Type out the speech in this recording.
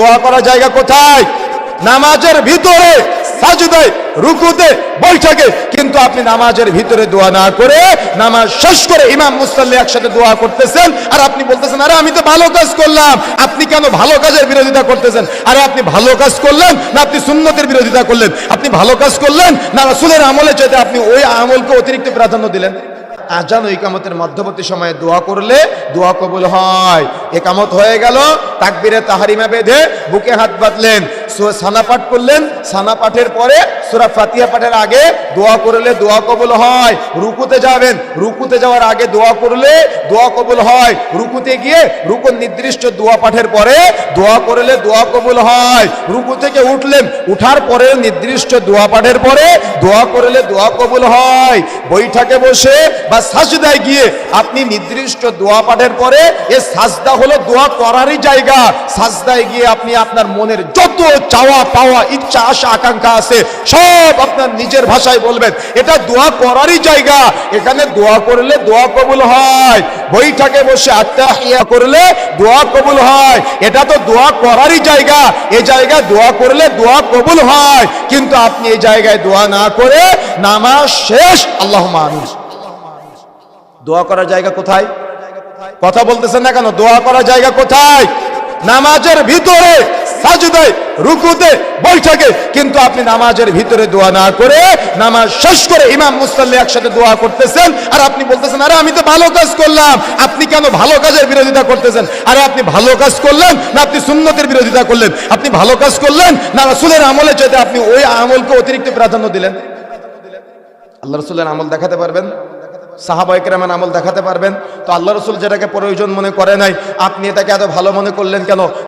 দোয়া করার জায়গা কোথায়? নামাজের ভিতরে রুকুতে, বৈঠকে। কিন্তু আপনি নামাজের ভিতরে দোয়া না করে নামাজ শেষ করে ইমাম মুসাল্লি একসাথে দোয়া করতেছেন আর আপনি বলতেছেন, আরে, আমি তো ভালো কাজ করলাম। আপনি কেন ভালো কাজের বিরোধিতা করতেছেন? আরে, আপনি ভালো কাজ করলেন না, আপনি সুন্নতের বিরোধিতা করলেন। আপনি ভালো কাজ করলেন না, রাসূলের আমলে চাইতে আপনি ওই আমলকে অতিরিক্ত প্রাধান্য দিলেন? আজান ও ইকামতের মধ্যবর্তী সময়ে দোয়া করলে দোয়া কবুল হয়। একামত হয়ে গেল, তাকবিরে তাহারিমা বেঁধে বুকে হাত বাঁধলেন। সানা পাঠ করলেন, সানা পাঠের পরে সুরা ফাতিহা পাঠের আগে দোয়া করলে দোয়া কবুল হয়। রুকুতে যাবেন, রুকুতে যাওয়ার আগে দোয়া করলে দোয়া কবুল হয়। রুকুতে গিয়ে রুকুর নির্দিষ্ট দোয়া পাঠের পরে দোয়া করলে দোয়া কবুল হয়। রুকু থেকে উঠলেন, উঠার পরে নির্দিষ্ট দোয়া পাঠের পরে দোয়া করলে দোয়া কবুল হয়। বৈঠকে বসে বা সাজদায় গিয়ে আপনি নির্দিষ্ট দোয়া পাঠের পরে, এ সাজদা হলো দোয়া করারই জায়গা। সাজদায় গিয়ে আপনি আপনার মনের যত চাওয়া পাওয়া, ইচ্ছা, আশা, আকাঙ্ক্ষা আছে, সব আপনার নিজের ভাষায় বলবেন। এটা দোয়া করারই জায়গা। এখানে দোয়া করলে দোয়া কবুল হয়। বৈঠকে বসে আত্মাহিয়া করলে দোয়া কবুল হয়। এটা তো দোয়া করারই জায়গা। এই জায়গায় দোয়া করলে দোয়া কবুল হয়। কিন্তু আপনি এই জায়গায় দোয়া না করে নামাজ শেষ। আল্লাহ মানুষ দোয়া করার জায়গা কোথায়? কথা বলতেছেন না কেন? দোয়া করার জায়গা কোথায়? নামাজের ভিতরে। সাজদায় রুকুতে, বৈঠকে। কিন্তু আপনি নামাজের ভিতরে দোয়া না করে নামাজ শেষ করে ইমাম মুসাল্লি একসাথে দোয়া করতেছেন আর আপনি বলতেছেন, আরে, আমি তো ভালো কাজ করলাম। আপনি কেন ভালো কাজের বিরোধিতা করতেছেন? আরে, আপনি ভালো কাজ করলেন না, আপনি সুন্নতের বিরোধিতা করলেন। আপনি ভালো কাজ করলেন না, রাসূলের আমলে চাইতে আপনি ওই আমলকে অতিরিক্ত প্রাধান্য দিলেন? আল্লাহ রসুলের আমল দেখাতে পারবেন? সাহাবাই কেরামের আমল দেখাতে পারবেন? তো আল্লাহ রসুল যেটাকে প্রয়োজন মনে করে নাই, আপনি এটাকে এত ভালো মনে করলেন কেন?